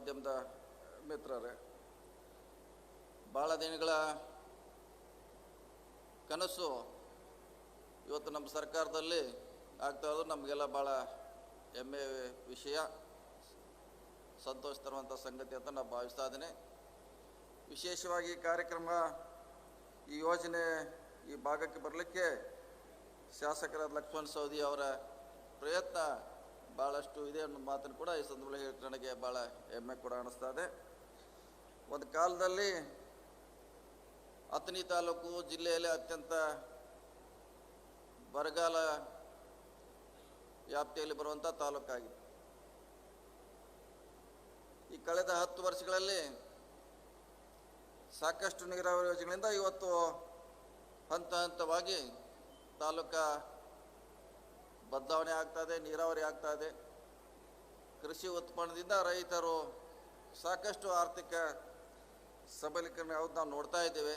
ಮಾಧ್ಯಮದ ಮಿತ್ರರೇ, ಭಾಳ ದಿನಗಳ ಕನಸು ಇವತ್ತು ನಮ್ಮ ಸರ್ಕಾರದಲ್ಲಿ ಆಗ್ತಾ ಇರೋದು. ನಮಗೆಲ್ಲ ಭಾಳ ಹೆಮ್ಮೆ ವಿಷಯ ಸಂತೋಷ ತರುವಂಥ ಸಂಗತಿ ಅಂತ ನಾನು ಭಾವಿಸ್ತಾ ಇದ್ದೀನಿ. ವಿಶೇಷವಾಗಿ ಕಾರ್ಯಕ್ರಮ, ಈ ಯೋಜನೆ ಈ ಭಾಗಕ್ಕೆ ಬರಲಿಕ್ಕೆ ಶಾಸಕರಾದ ಲಕ್ಷ್ಮಣ್ ಸೌದಿ ಅವರ ಪ್ರಯತ್ನ ಭಾಳಷ್ಟು ಇದೆ ಅನ್ನೋ ಮಾತನ್ನು ಕೂಡ ಈ ಸಂದರ್ಭದಲ್ಲಿ ಹೇಳಿ ನನಗೆ ಭಾಳ ಹೆಮ್ಮೆ ಕೂಡ ಅನ್ನಿಸ್ತಾ ಇದೆ ಒಂದು ಕಾಲದಲ್ಲಿ ಅಥಣಿ ತಾಲೂಕು ಜಿಲ್ಲೆಯಲ್ಲಿ ಅತ್ಯಂತ ಬರಗಾಲ ವ್ಯಾಪ್ತಿಯಲ್ಲಿ ಬರುವಂಥ ತಾಲೂಕಾಗಿದೆ ಈ ಕಳೆದ ಹತ್ತು ವರ್ಷಗಳಲ್ಲಿ ಸಾಕಷ್ಟು ನೀರಾವರಿ ಯೋಜನೆಗಳಿಂದ ಇವತ್ತು ಹಂತ ಹಂತವಾಗಿ ತಾಲೂಕಾ ಬದಲಾವಣೆ ಆಗ್ತಾ ಇದೆ ನೀರಾವರಿ ಆಗ್ತಾ ಇದೆ ಕೃಷಿ ಉತ್ಪನ್ನದಿಂದ ರೈತರು ಸಾಕಷ್ಟು ಆರ್ಥಿಕ ಸಬಲೀಕರಣ ಯಾವ್ದು ನಾವು ನೋಡ್ತಾ ಇದ್ದೇವೆ.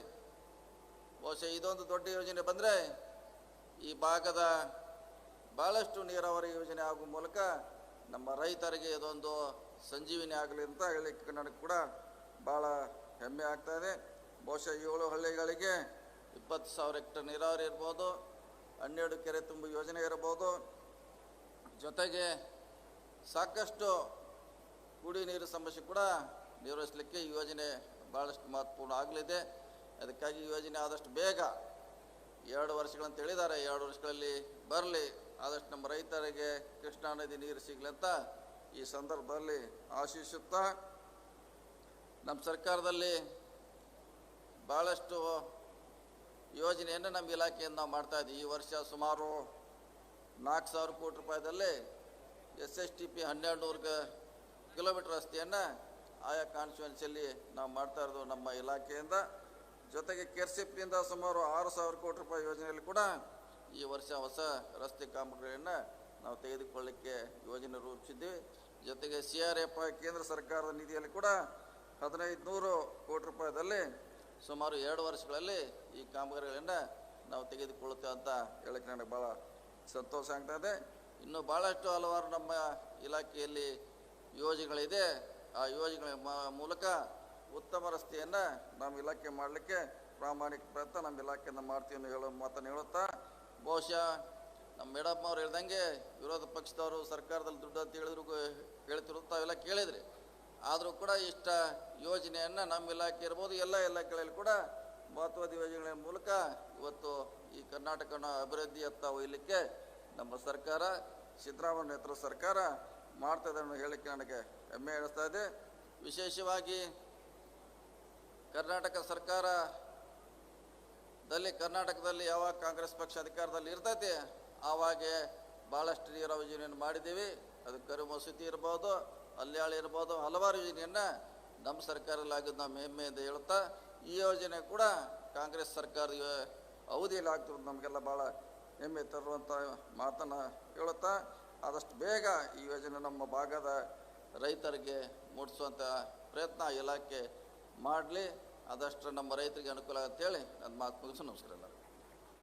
ಬಹುಶಃ ಇದೊಂದು ದೊಡ್ಡ ಯೋಜನೆ ಬಂದರೆ ಈ ಭಾಗದ ಭಾಳಷ್ಟು ನೀರಾವರಿ ಯೋಜನೆ ಆಗುವ ಮೂಲಕ ನಮ್ಮ ರೈತರಿಗೆ ಇದೊಂದು ಸಂಜೀವಿನಿ ಆಗಲಿ ಅಂತ ಹೇಳಲಿಕ್ಕೆ ನನಗೆ ಕೂಡ ಭಾಳ ಹೆಮ್ಮೆ ಆಗ್ತಾ ಇದೆ. ಬಹುಶಃ ಏಳು ಹಳ್ಳಿಗಳಿಗೆ ಇಪ್ಪತ್ತು ಸಾವಿರ ಹೆಕ್ಟರ್ ನೀರಾವರಿ ಇರ್ಬೋದು. ಹನ್ನೆರಡು ಕೆರೆ ತುಂಬ ಯೋಜನೆ ಇರಬಹುದು. ಜೊತೆಗೆ ಸಾಕಷ್ಟು ಕುಡಿ ನೀರು ಸಮಸ್ಯೆ ಕೂಡ ನಿರ್ವಹಿಸಲಿಕ್ಕೆ ಈ ಯೋಜನೆ ಭಾಳಷ್ಟು ಮಹತ್ವಪೂರ್ಣ ಆಗಲಿದೆ. ಅದಕ್ಕಾಗಿ ಯೋಜನೆ ಆದಷ್ಟು ಬೇಗ ಎರಡು ವರ್ಷಗಳಂತ ಹೇಳಿದ್ದಾರೆ. ಎರಡು ವರ್ಷಗಳಲ್ಲಿ ಬರಲಿ. ಆದಷ್ಟು ನಮ್ಮ ರೈತರಿಗೆ ಕೃಷ್ಣಾ ನದಿ ನೀರು ಸಿಗಲಿ ಅಂತ ಈ ಸಂದರ್ಭದಲ್ಲಿ ಆಶಿಸುತ್ತಾ, ನಮ್ಮ ಸರ್ಕಾರದಲ್ಲಿ ಭಾಳಷ್ಟು ಯೋಜನೆಯನ್ನು ನಮ್ಮ ಇಲಾಖೆಯಿಂದ ನಾವು ಮಾಡ್ತಾ ಇದ್ದೀವಿ. ಈ ವರ್ಷ ಸುಮಾರು ನಾಲ್ಕು ಸಾವಿರ ಕೋಟಿ ರೂಪಾಯಿದಲ್ಲಿ ಎಸ್ ಎಸ್ ಟಿ ಪಿ ಹನ್ನೆರಡು ನೂರು ಕಿಲೋಮೀಟರ್ ರಸ್ತೆಯನ್ನು ಆಯಾ ಕಾನ್ಸ್ಟಿಟ್ಯೂನ್ಸಿಯಲ್ಲಿ ನಾವು ಮಾಡ್ತಾ ಇರೋದು ನಮ್ಮ ಇಲಾಖೆಯಿಂದ. ಜೊತೆಗೆ ಕೆರ್ಸಿಪ್ನಿಂದ ಸುಮಾರು ಆರು ಸಾವಿರ ಕೋಟಿ ರೂಪಾಯಿ ಯೋಜನೆಯಲ್ಲಿ ಕೂಡ ಈ ವರ್ಷ ಹೊಸ ರಸ್ತೆ ಕಾಮಗಾರಿಯನ್ನು ನಾವು ತೆಗೆದುಕೊಳ್ಳಿಕ್ಕೆ ಯೋಜನೆ ರೂಪಿಸಿದ್ದೀವಿ. ಜೊತೆಗೆ ಸಿ ಆರ್ ಎಫ್ ಕೇಂದ್ರ ಸರ್ಕಾರದ ನಿಧಿಯಲ್ಲಿ ಕೂಡ ಹದಿನೈದು ನೂರು ಕೋಟಿ ರೂಪಾಯಿದಲ್ಲಿ ಸುಮಾರು ಎರಡು ವರ್ಷಗಳಲ್ಲಿ ಈ ಕಾಮಗಾರಿಗಳನ್ನು ನಾವು ತೆಗೆದುಕೊಳ್ಳುತ್ತೇವೆ ಅಂತ ಹೇಳಕ್ಕೆ ನನಗೆ ಭಾಳ ಸಂತೋಷ ಇದೆ. ಇನ್ನು ಭಾಳಷ್ಟು ಹಲವಾರು ನಮ್ಮ ಇಲಾಖೆಯಲ್ಲಿ ಯೋಜನೆಗಳಿದೆ ಆ ಯೋಜನೆಗಳ ಮೂಲಕ ಉತ್ತಮ ರಸ್ತೆಯನ್ನು ನಮ್ಮ ಇಲಾಖೆ ಮಾಡಲಿಕ್ಕೆ ಪ್ರಾಮಾಣಿಕ ಪ್ರಯತ್ನ ನಮ್ಮ ಇಲಾಖೆಯಿಂದ ಮಾಡ್ತೀವಿ ಅಂತ ಹೇಳೋ ಮಾತನ್ನು ಹೇಳುತ್ತಾ, ಬಹುಶಃ ನಮ್ಮ ಮೇಡಮ್ ಅವ್ರು ಹೇಳ್ದಂಗೆ ವಿರೋಧ ಪಕ್ಷದವರು ಸರ್ಕಾರದಲ್ಲಿ ದುಡ್ಡು ಅಂತ ಹೇಳಿದ್ರು ಹೇಳ್ತಿರೋದು ತಾವೆಲ್ಲ ಕೇಳಿದ್ರಿ. ಆದರೂ ಕೂಡ ಇಷ್ಟ ಯೋಜನೆಯನ್ನು ನಮ್ಮ ಇಲಾಖೆ ಇರ್ಬೋದು, ಎಲ್ಲ ಇಲಾಖೆಗಳಲ್ಲಿ ಕೂಡ ಮಹತ್ವದ ಯೋಜನೆಗಳ ಮೂಲಕ ಇವತ್ತು ಈ ಕರ್ನಾಟಕನ ಅಭಿವೃದ್ಧಿಯತ್ತ ಒಯ್ಯಲಿಕ್ಕೆ ನಮ್ಮ ಸರ್ಕಾರ, ಸಿದ್ದರಾಮಯ್ಯ ನೇತೃತ್ವ ಸರ್ಕಾರ ಮಾಡ್ತದೆ ಅನ್ನೋ ಹೇಳಿಕೆ ನನಗೆ ಹೆಮ್ಮೆ ಎನಿಸ್ತಾ ಇದೆ. ವಿಶೇಷವಾಗಿ ಕರ್ನಾಟಕ ಸರ್ಕಾರದಲ್ಲಿ, ಕರ್ನಾಟಕದಲ್ಲಿ ಯಾವಾಗ ಕಾಂಗ್ರೆಸ್ ಪಕ್ಷ ಅಧಿಕಾರದಲ್ಲಿ ಇರ್ತೈತಿ, ಆವಾಗೆ ಭಾಳಷ್ಟು ನೀರಾವರಿ ಯೋಜನೆಯನ್ನು ಮಾಡಿದ್ದೀವಿ. ಅದು ಕರು ಮಸೂತಿ ಇರ್ಬೋದು ಅಲ್ಯಾಳಿ ಇರ್ಬೋದು, ಹಲವಾರು ಯೋಜನೆಯನ್ನು ನಮ್ಮ ಸರ್ಕಾರದಲ್ಲಾಗಿದ್ದು ನಮ್ಮ ಹೆಮ್ಮೆಯಿಂದ ಹೇಳ್ತಾ, ಈ ಯೋಜನೆ ಕೂಡ ಕಾಂಗ್ರೆಸ್ ಸರ್ಕಾರದ ಅವಧಿಯಲ್ಲಿ ಆಗ್ತಿರೋದು ನಮಗೆಲ್ಲ ಭಾಳ ಹೆಮ್ಮೆ ತರುವಂಥ ಮಾತನ್ನು ಹೇಳುತ್ತಾ, ಆದಷ್ಟು ಬೇಗ ಈ ಯೋಜನೆ ನಮ್ಮ ಭಾಗದ ರೈತರಿಗೆ ಮೂಡಿಸುವಂಥ ಪ್ರಯತ್ನ ಇಲಾಖೆ ಮಾಡಲಿ. ಆದಷ್ಟು ನಮ್ಮ ರೈತರಿಗೆ ಅನುಕೂಲ ಅಂತೇಳಿ ನನ್ನ ಮಾತು ಮುಗಿಸು ನಮಸ್ಕಾರ ಎಲ್ಲ